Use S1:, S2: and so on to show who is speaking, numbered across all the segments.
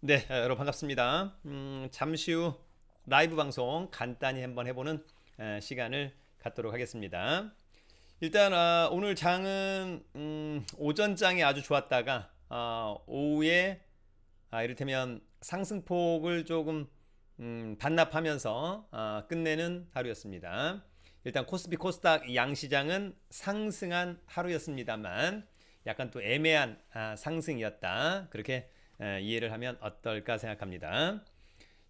S1: 네, 어, 여러분 반갑습니다. 음, 잠시 후 라이브 방송 간단히 한번 해보는 에, 시간을 갖도록 하겠습니다. 일단 아, 오늘 장은 음, 오전 장이 아주 좋았다가 아, 오후에 아, 이를테면 상승폭을 조금 음, 반납하면서 아, 끝내는 하루였습니다. 일단 코스피 코스닥 양시장은 상승한 하루였습니다만 약간 또 애매한 아, 상승이었다. 그렇게 에, 이해를 하면 어떨까 생각합니다.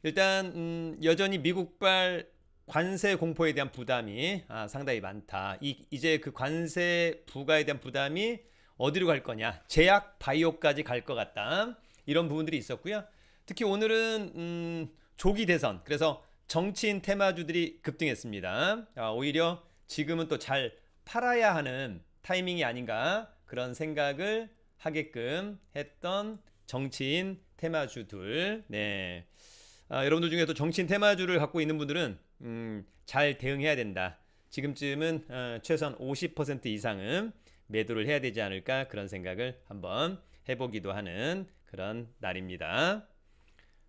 S1: 일단 음, 여전히 미국발 관세 공포에 대한 부담이 아, 상당히 많다. 이, 이제 그 관세 부과에 대한 부담이 어디로 갈 거냐? 제약 바이오까지 갈 것 같다. 이런 부분들이 있었고요. 특히 오늘은 음, 조기 대선 그래서 정치인 테마주들이 급등했습니다. 아, 오히려 지금은 또 잘 팔아야 하는 타이밍이 아닌가 그런 생각을 하게끔 했던 정치인 테마주들. 네. 아, 여러분들 중에 또 정치인 테마주를 갖고 있는 분들은 음, 잘 대응해야 된다. 지금쯤은 어, 최소한 50% 이상은 매도를 해야 되지 않을까 그런 생각을 한번 해보기도 하는 그런 날입니다.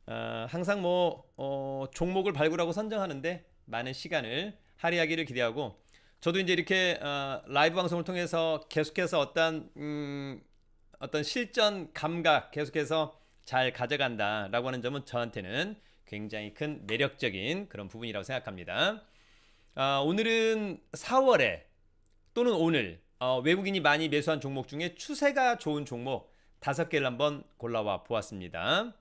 S1: 어, 항상 뭐 어, 종목을 발굴하고 선정하는데 많은 시간을 할애하기를 기대하고 저도 이제 이렇게 어, 라이브 방송을 통해서 계속해서 어떤 음, 어떤 실전 감각 계속해서 잘 가져간다라고 하는 점은 저한테는 굉장히 큰 매력적인 그런 부분이라고 생각합니다. 아, 오늘은 4월에 또는 오늘 어, 외국인이 많이 매수한 종목 중에 추세가 좋은 종목 다섯 개를 한번 골라와 보았습니다.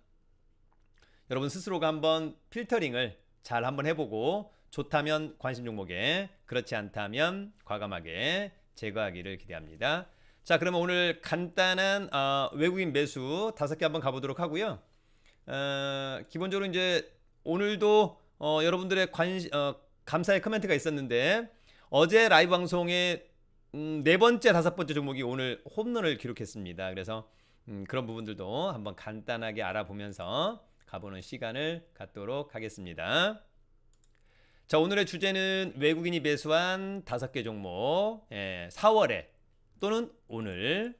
S1: 여러분 스스로가 한번 필터링을 잘 한번 해보고 좋다면 관심 종목에 그렇지 않다면 과감하게 제거하기를 기대합니다. 자 그러면 오늘 간단한 어, 외국인 매수 다섯 개 한번 가보도록 하고요. 어, 기본적으로 이제 오늘도 어, 여러분들의 관 어, 감사의 코멘트가 있었는데 어제 라이브 방송에 음, 네 번째 다섯 번째 종목이 오늘 홈런을 기록했습니다. 그래서 음, 그런 부분들도 한번 간단하게 알아보면서 가보는 시간을 갖도록 하겠습니다. 자 오늘의 주제는 외국인이 매수한 다섯 개 종목 예, 4월에 또는 오늘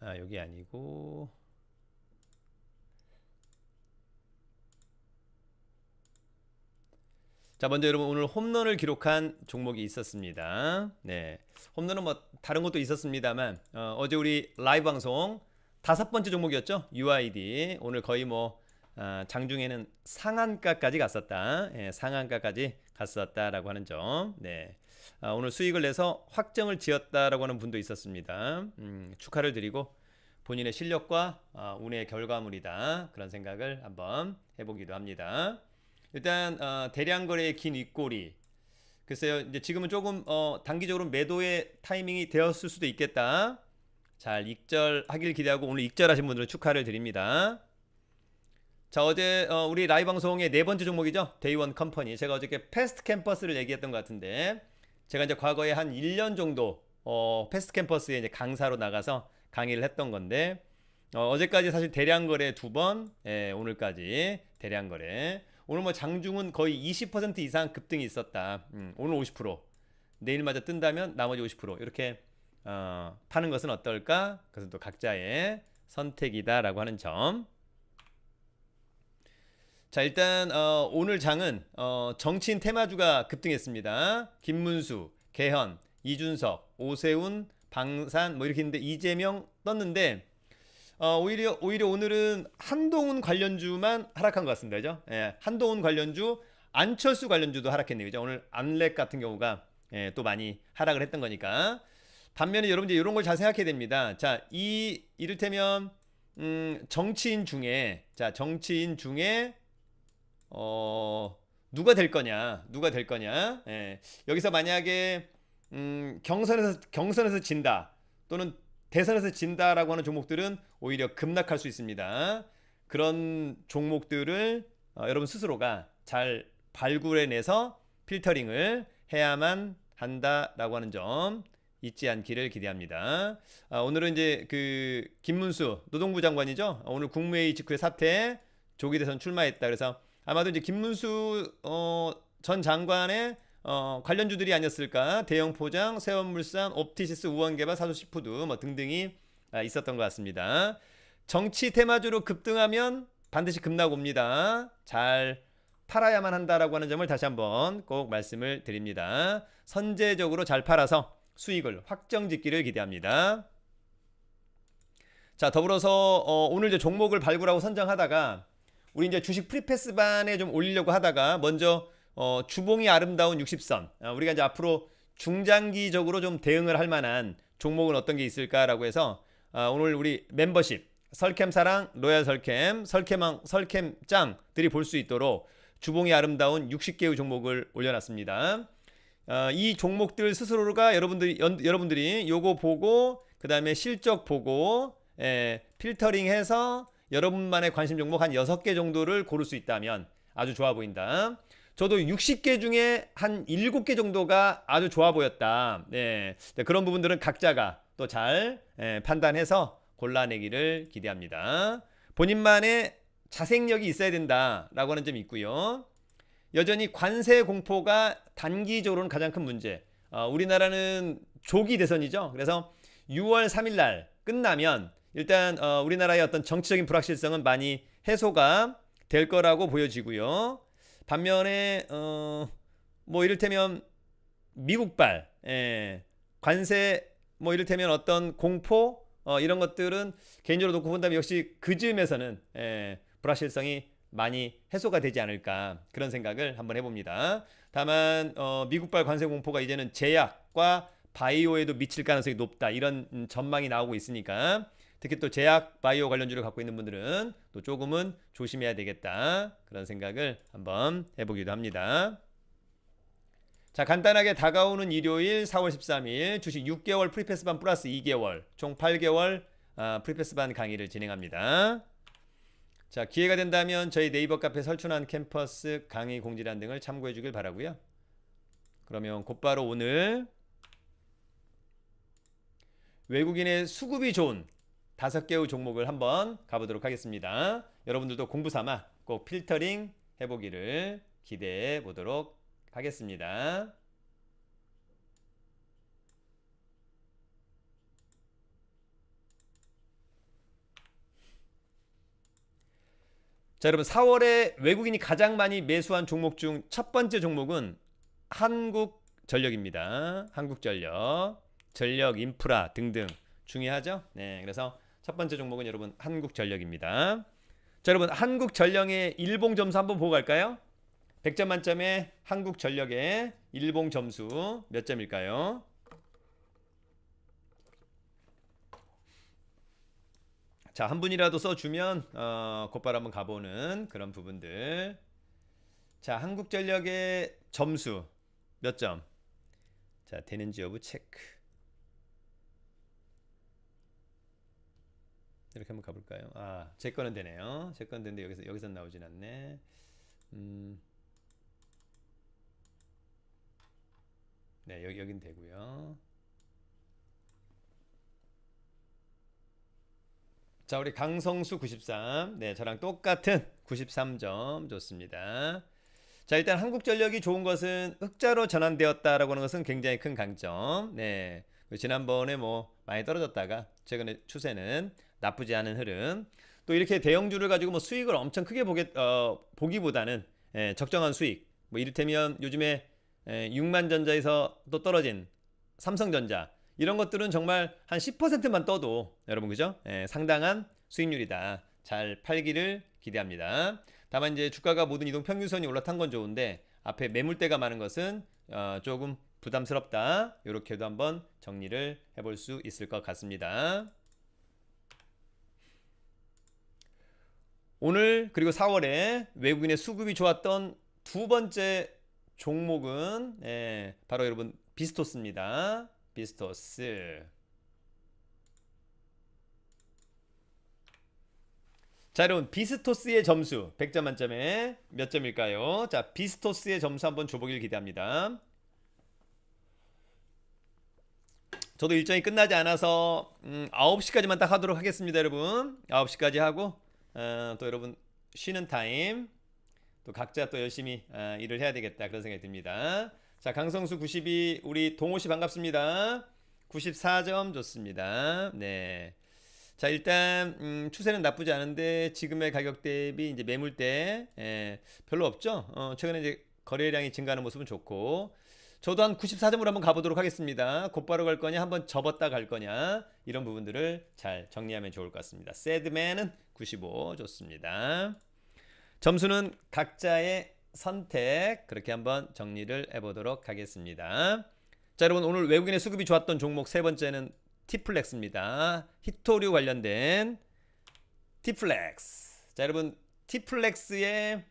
S1: 아 여기 아니고 자 먼저 여러분 오늘 홈런을 기록한 종목이 있었습니다. 네, 홈런은 뭐 다른 것도 있었습니다만 어, 제 우리 라이브 방송 다섯 번째 종목이었죠. UID 오늘 거의 뭐 아, 장중에는 상한가까지 갔었다. 예, 상한가까지 갔었다라고 하는 점. 네. 아, 오늘 수익을 내서 확정을 지었다라고 하는 분도 있었습니다. 음, 축하를 드리고 본인의 실력과 아, 운의 결과물이다. 그런 생각을 한번 해보기도 합니다. 일단 어, 대량 거래의 긴 윗꼬리. 글쎄요. 이제 지금은 조금 어, 단기적으로 매도의 타이밍이 되었을 수도 있겠다. 잘 익절하길 기대하고 오늘 익절하신 분들은 축하를 드립니다. 자 어제 어, 우리 라이브 방송의 네 번째 종목이죠 데이원 컴퍼니 제가 어저께 패스트 캠퍼스를 얘기했던 것 같은데 제가 이제 과거에 한 1년 정도 어, 패스트 캠퍼스에 이제 강사로 나가서 강의를 했던 건데 어, 제까지 사실 대량 거래 두 번, 예, 오늘까지 대량 거래. 오늘 뭐 장중은 거의 20% 이상 급등이 있었다. 음, 오늘 50%, 내일마저 뜬다면 나머지 50% 이렇게 어, 파는 것은 어떨까? 그것은 또 각자의 선택이다라고 하는 점. 자 일단 어, 오늘 장은 어, 정치인 테마주가 급등했습니다. 김문수, 개현, 이준석, 오세훈, 방산 뭐 이렇게 있는데 이재명 떴는데 어, 오히려 오히려 오늘은 한동훈 관련주만 하락한 것 같습니다. 그죠? 예, 한동훈 관련주, 안철수 관련주도 하락했네요. 그죠? 오늘 안렉 같은 경우가 예, 또 많이 하락을 했던 거니까. 반면에 여러분 이제 이런 걸 잘 생각해야 됩니다. 자, 이 이를테면 음, 정치인 중에 자, 정치인 중에 어, 누가 될 거냐? 누가 될 거냐? 예. 여기서 만약에 음, 경선에서 경선에서 진다 또는 대선에서 진다라고 하는 종목들은 오히려 급락할 수 있습니다. 그런 종목들을 어, 여러분 스스로가 잘 발굴해내서 필터링을 해야만 한다라고 하는 점 잊지 않기를 기대합니다. 아, 오늘은 이제 그 김문수 노동부 장관이죠. 오늘 국무회의 직후에 사퇴 조기 대선 출마했다. 그래서 아마도 이제 김문수 어, 전 장관의 어, 관련주들이 아니었을까? 대형 포장, 세원물산, 옵티시스, 우원개발, 사도시푸드 뭐 등등이 아, 있었던 것 같습니다. 정치 테마주로 급등하면 반드시 급락 옵니다. 잘 팔아야만 한다라고 하는 점을 다시 한번 꼭 말씀을 드립니다. 선제적으로 잘 팔아서 수익을 확정짓기를 기대합니다. 자, 더불어서 어, 오늘 이제 종목을 발굴하고 선정하다가 우리 이제 주식 프리패스반에 좀 올리려고 하다가 먼저 어, 주봉이 아름다운 60선. 아, 우리가 이제 앞으로 중장기적으로 좀 대응을 할 만한 종목은 어떤 게 있을까라고 해서 아, 오늘 우리 멤버십 설캠 사랑 로얄 설캠, 설캠왕, 설캠 짱들이 볼 수 있도록 주봉이 아름다운 60개의 종목을 올려놨습니다. 어, 이 종목들 스스로가 여러분들이 연, 여러분들이 요거 보고 그 다음에 실적 보고 예, 필터링해서 여러분만의 관심 종목 한 6개 정도를 고를 수 있다면 아주 좋아 보인다. 저도 60개 중에 한 7개 정도가 아주 좋아 보였다. 네. 네, 그런 부분들은 각자가 또잘 판단해서 골라내기를 기대합니다. 본인만의 자생력이 있어야 된다라고 하는 점이 있고요. 여전히 관세 공포가 단기적으로는 가장 큰 문제. 어, 우리나라는 조기 대선이죠. 그래서 6월 3일 날 끝나면 일단 어, 우리나라의 어떤 정치적인 불확실성은 많이 해소가 될 거라고 보여지고요. 반면에 어, 뭐 이를테면 미국발 예, 관세 뭐 이를테면 어떤 공포 어, 이런 것들은 개인적으로 놓고 본다면 역시 그 즈음에서는 예, 불확실성이 많이 해소가 되지 않을까 그런 생각을 한번 해봅니다. 다만 어, 미국발 관세 공포가 이제는 제약과 바이오에도 미칠 가능성이 높다 이런 음, 전망이 나오고 있으니까 특히 또 제약 바이오 관련주를 갖고 있는 분들은 또 조금은 조심해야 되겠다 그런 생각을 한번 해보기도 합니다. 자 간단하게 다가오는 일요일 4월 13일 주식 6개월 프리패스 반 플러스 2개월 총 8개월 아, 프리패스 반 강의를 진행합니다. 자 기회가 된다면 저희 네이버 카페 설춘한 캠퍼스 강의 공지란 등을 참고해 주길 바라고요. 그러면 곧바로 오늘 외국인의 수급이 좋은 다섯 개의 종목을 한번 가보도록 하겠습니다. 여러분들도 공부 삼아 꼭 필터링 해보기를 기대해 보도록 하겠습니다. 자, 여러분 4월에 외국인이 가장 많이 매수한 종목 중 첫 번째 종목은 한국전력입니다. 한국전력, 전력, 인프라 등등 중요하죠? 네, 그래서 첫 번째 종목은 여러분 한국전력입니다. 자, 여러분 한국전력의 일봉 점수 한번 보고 갈까요? 100점 만점에 한국전력의 일봉 점수 몇 점일까요? 자, 한 분이라도 써주면 어, 곧바로 한번 가보는 그런 부분들. 자, 한국전력의 점수 몇 점? 자, 되는지 여부 체크. 이렇게 한번 가볼까요? 아, 제 거는 되네요. 제 거는 되는데 여기서 여기서 나오진 않네. 음. 네, 여기 여긴 되고요. 자, 우리 강성수 93. 네, 저랑 똑같은 93점 좋습니다. 자, 일단 한국전력이 좋은 것은 흑자로 전환되었다라고 하는 것은 굉장히 큰 강점. 네. 지난번에 뭐 많이 떨어졌다가 최근에 추세는 나쁘지 않은 흐름. 또 이렇게 대형주를 가지고 뭐 수익을 엄청 크게 보게 어, 보기보다는 예, 적정한 수익. 뭐 이를테면 요즘에 예, 6만 전자에서 또 떨어진 삼성전자 이런 것들은 정말 한 10%만 떠도 여러분 그죠? 예, 상당한 수익률이다. 잘 팔기를 기대합니다. 다만 이제 주가가 모든 이동 평균선이 올라탄 건 좋은데 앞에 매물대가 많은 것은 어, 조금 부담스럽다. 이렇게도 한번 정리를 해볼 수 있을 것 같습니다. 오늘 그리고 4월에 외국인의 수급이 좋았던 두 번째 종목은 예, 바로 여러분 비스토스입니다. 비스토스. 자, 여러분 비스토스의 점수 100점 만점에 몇 점일까요? 자, 비스토스의 점수 한번 줘보길 기대합니다. 저도 일정이 끝나지 않아서 음, 9시까지만 딱 하도록 하겠습니다, 여러분. 9시까지 하고 어, 또 여러분 쉬는 타임 또 각자 또 열심히 어, 일을 해야 되겠다 그런 생각이 듭니다. 자, 강성수 92 우리 동호 씨 반갑습니다. 94점 좋습니다. 네. 자, 일단 음, 추세는 나쁘지 않은데 지금의 가격 대비 이제 매물 대 예, 별로 없죠. 어, 최근에 이제 거래량이 증가하는 모습은 좋고 저도 한 94점으로 한번 가보도록 하겠습니다. 곧바로 갈 거냐, 한번 접었다 갈 거냐 이런 부분들을 잘 정리하면 좋을 것 같습니다. 새드맨은 95 좋습니다. 점수는 각자의 선택 그렇게 한번 정리를 해보도록 하겠습니다. 자 여러분 오늘 외국인의 수급이 좋았던 종목 세 번째는 티플렉스입니다. 히토류 관련된 티플렉스. 자 여러분 티플렉스의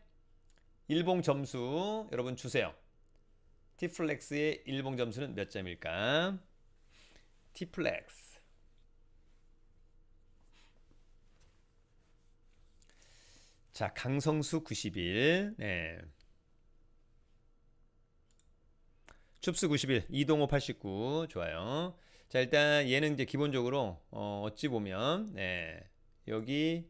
S1: 일봉 점수 여러분 주세요. 티플렉스의 일봉 점수는 몇 점일까? 티플렉스. 자, 강성수 91. 네. 춥스 91, 이동호 89. 좋아요. 자, 일단 얘는 이제 기본적으로 어, 어찌 보면 네. 여기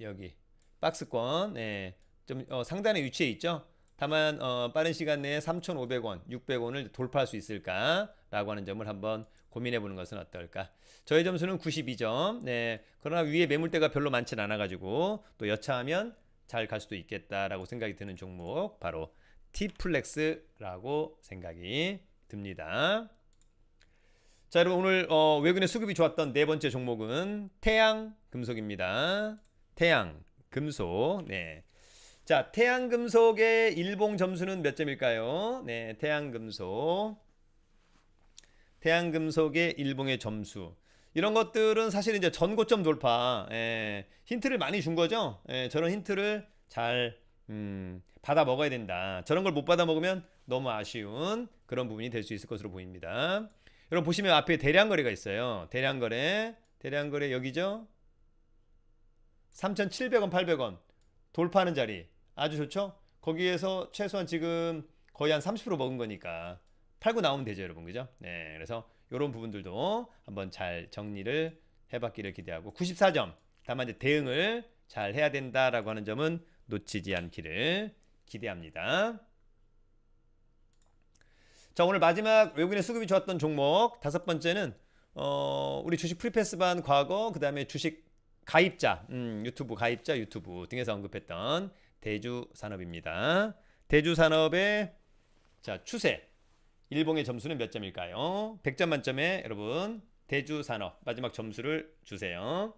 S1: 여기 박스권 네. 좀 어, 상단에 위치해 있죠. 다만 어, 빠른 시간 내에 3,500원, 600원을 돌파할 수 있을까라고 하는 점을 한번 고민해 보는 것은 어떨까? 저의 점수는 92점. 네. 그러나 위에 매물대가 별로 많진 않아 가지고 또 여차하면 잘 갈 수도 있겠다라고 생각이 드는 종목 바로 T플렉스라고 생각이 듭니다. 자, 여러분 오늘 어, 외국인의 수급이 좋았던 네 번째 종목은 태양 금속입니다. 태양 금속. 네. 자, 태양 금속의 일봉 점수는 몇 점일까요? 네, 태양 금속. 태양 금속의 일봉의 점수. 이런 것들은 사실 이제 전고점 돌파. 예, 힌트를 많이 준 거죠. 예, 저런 힌트를 잘 음, 받아 먹어야 된다. 저런 걸 못 받아 먹으면 너무 아쉬운 그런 부분이 될 수 있을 것으로 보입니다. 여러분 보시면 앞에 대량 거래가 있어요. 대량 거래, 대량 거래 여기죠. 3,700원, 800원 돌파하는 자리 아주 좋죠. 거기에서 최소한 지금 거의 한 30% 먹은 거니까 팔고 나오면 되죠, 여러분. 그죠? 네. 그래서 이런 부분들도 한번 잘 정리를 해봤기를 기대하고 94점. 다만 이제 대응을 잘 해야 된다라고 하는 점은 놓치지 않기를 기대합니다. 자 오늘 마지막 외국인의 수급이 좋았던 종목 다섯 번째는 어, 우리 주식 프리패스반 과거 그 다음에 주식 가입자 음, 유튜브 가입자 유튜브 등에서 언급했던 대주 산업입니다. 대주 산업의 자 추세 일봉의 점수는 몇 점일까요? 100점 만점에 여러분 대주 산업 마지막 점수를 주세요.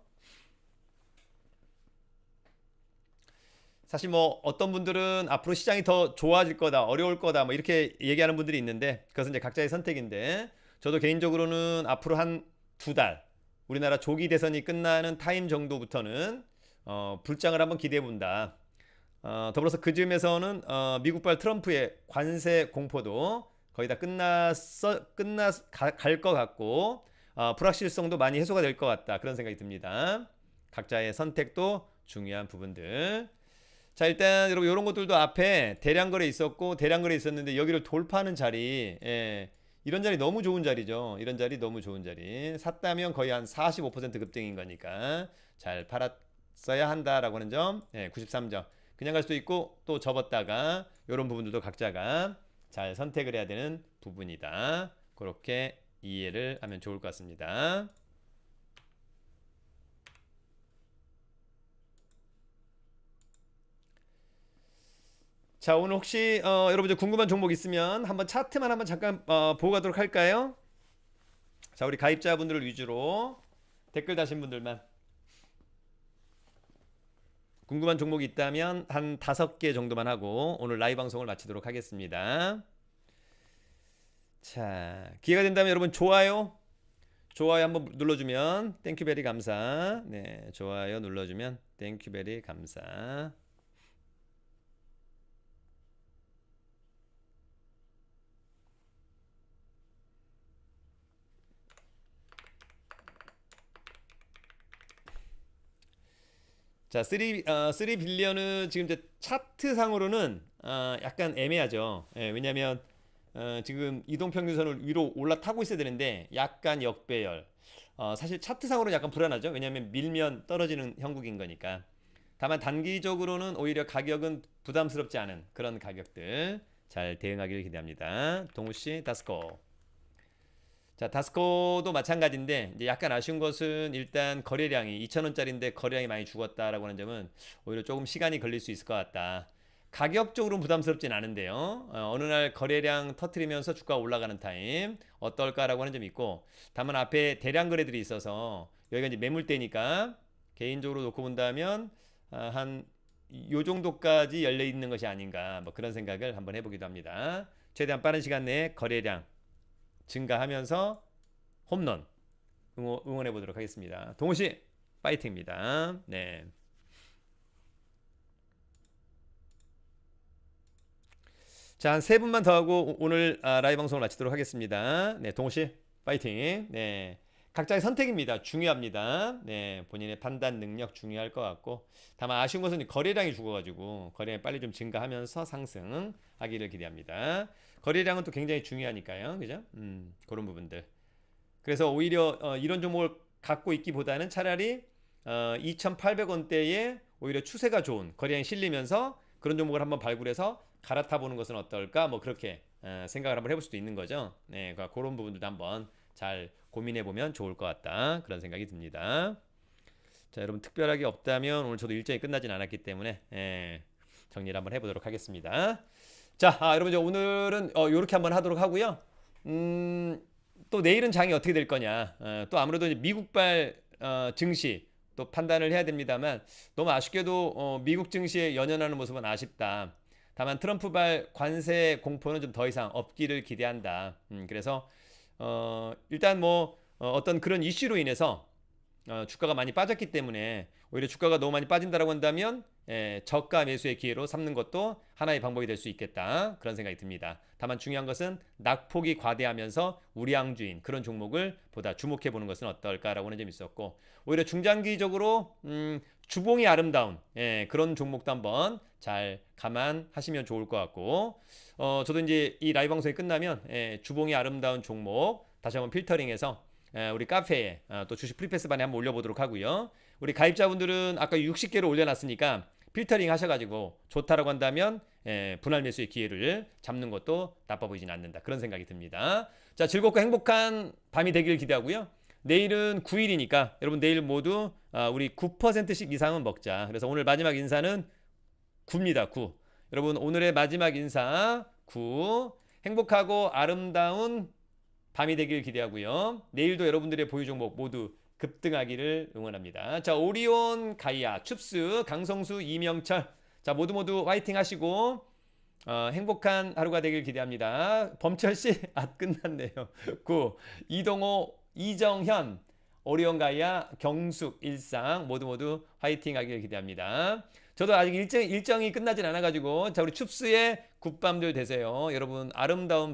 S1: 사실 뭐 어떤 분들은 앞으로 시장이 더 좋아질 거다, 어려울 거다, 뭐 이렇게 얘기하는 분들이 있는데 그것은 이제 각자의 선택인데 저도 개인적으로는 앞으로 한 두 달 우리나라 조기 대선이 끝나는 타임 정도부터는 어, 불장을 한번 기대해 본다. 어, 더불어서 그 즈음에서는 어, 미국발 트럼프의 관세 공포도 거의 다 끝났어 끝나 갈것 같고 어, 불확실성도 많이 해소가 될 것 같다 그런 생각이 듭니다. 각자의 선택도 중요한 부분들. 자 일단 여러분 이런 것들도 앞에 대량 거래 있었고 대량 거래 있었는데 여기를 돌파하는 자리 예, 이런 자리 너무 좋은 자리죠 이런 자리 너무 좋은 자리 샀다면 거의 한 45% 급등인 거니까 잘 팔았어야 한다라고 하는 점 예, 93점 그냥 갈 수도 있고 또 접었다가 이런 부분들도 각자가 잘 선택을 해야 되는 부분이다 그렇게 이해를 하면 좋을 것 같습니다. 자 오늘 혹시 어, 여러분들 궁금한 종목 있으면 한번 차트만 한번 잠깐 어, 보고 가도록 할까요? 자 우리 가입자분들을 위주로 댓글 다신 분들만 궁금한 종목이 있다면 한 다섯 개 정도만 하고 오늘 라이브 방송을 마치도록 하겠습니다. 자 기회가 된다면 여러분 좋아요 좋아요 한번 눌러주면 땡큐베리 감사 네 좋아요 눌러주면 땡큐베리 감사 자, 3, 어, 3 빌리언은 지금 이제 차트상으로는 어, 약간 애매하죠. 예, 왜냐하면 어, 지금 이동평균선을 위로 올라타고 있어야 되는데 약간 역배열. 어, 사실 차트상으로는 약간 불안하죠. 왜냐하면 밀면 떨어지는 형국인 거니까. 다만 단기적으로는 오히려 가격은 부담스럽지 않은 그런 가격들 잘 대응하기를 기대합니다. 동우 씨, 다스코. 자, 다스코도 마찬가지인데 이제 약간 아쉬운 것은 일단 거래량이 2,000원짜리인데 거래량이 많이 죽었다라고 하는 점은 오히려 조금 시간이 걸릴 수 있을 것 같다. 가격적으로는 부담스럽진 않은데요. 어, 어느 날 거래량 터트리면서 주가 올라가는 타임 어떨까라고 하는 점이 있고 다만 앞에 대량 거래들이 있어서 여기가 이제 매물대니까 개인적으로 놓고 본다면 아, 한요 정도까지 열려 있는 것이 아닌가 뭐 그런 생각을 한번 해보기도 합니다. 최대한 빠른 시간 내에 거래량 증가하면서 홈런 응원, 응원 해 보도록 하겠습니다. 동호 씨 파이팅입니다. 네. 자, 한 세 분만 더 하고 오- 오늘 아, 라이브 방송을 마치도록 하겠습니다. 네, 동호 씨 파이팅. 네. 각자의 선택입니다. 중요합니다. 네, 본인의 판단 능력 중요할 것 같고 다만 아쉬운 것은 거래량이 죽어가지고 거래량이 빨리 좀 증가하면서 상승하기를 기대합니다. 거래량은 또 굉장히 중요하니까요, 그죠? 음, 그런 부분들. 그래서 오히려 어, 이런 종목을 갖고 있기보다는 차라리 어, 2,800원대에 오히려 추세가 좋은 거래량이 실리면서 그런 종목을 한번 발굴해서 갈아타 보는 것은 어떨까? 뭐 그렇게 어, 생각을 한번 해볼 수도 있는 거죠. 네, 그러니까 그런 부분들도 한번 잘 고민해 보면 좋을 것 같다 그런 생각이 듭니다. 자, 여러분 특별하게 없다면 오늘 저도 일정이 끝나진 않았기 때문에 예, 정리를 한번 해보도록 하겠습니다. 자, 아, 여러분 저 오늘은 어, 이렇게 한번 하도록 하고요. 음, 또 내일은 장이 어떻게 될 거냐? 어, 또 아무래도 이제 미국발 어, 증시 또 판단을 해야 됩니다만 너무 아쉽게도 어, 미국 증시에 연연하는 모습은 아쉽다. 다만 트럼프발 관세 공포는 좀 더 이상 없기를 기대한다. 음, 그래서 어, 일단 뭐 어, 어떤 그런 이슈로 인해서 어, 주가가 많이 빠졌기 때문에 오히려 주가가 너무 많이 빠진다라고 한다면 예, 저가 매수의 기회로 삼는 것도 하나의 방법이 될 수 있겠다 그런 생각이 듭니다. 다만 중요한 것은 낙폭이 과대하면서 우량주인 그런 종목을 보다 주목해 보는 것은 어떨까라고 하는 점이 있었고 오히려 중장기적으로 음, 주봉이 아름다운 예, 그런 종목도 한번 잘 감안하시면 좋을 것 같고 어, 저도 이제 이 라이브 방송이 끝나면 예, 주봉이 아름다운 종목 다시 한번 필터링해서 예, 우리 카페에 어, 또 주식 프리패스반에 한번 올려보도록 하고요. 우리 가입자분들은 아까 60개를 올려놨으니까 필터링 하셔가지고 좋다라고 한다면 예, 분할 매수의 기회를 잡는 것도 나빠 보이진 않는다 그런 생각이 듭니다. 자 즐겁고 행복한 밤이 되길 기대하고요. 내일은 9일이니까 여러분 내일 모두 아, 우리 9%씩 이상은 먹자. 그래서 오늘 마지막 인사는 9입니다. 9. 여러분 오늘의 마지막 인사 9. 행복하고 아름다운 밤이 되길 기대하고요. 내일도 여러분들의 보유 종목 모두 급등하기를 응원합니다. 자, 오리온, 가이아, 춥스, 강성수, 이명철. 자, 모두 모두 화이팅 하시고 어, 행복한 하루가 되길 기대합니다. 범철 씨, 아 끝났네요. 9. 이동호, 이정현, 오리온 가이아, 경숙, 일상 모두 모두 화이팅 하길 기대합니다. 저도 아직 일정, 일정이 끝나진 않아가지고 자 우리 춥스의 굿밤들 되세요. 여러분 아름다운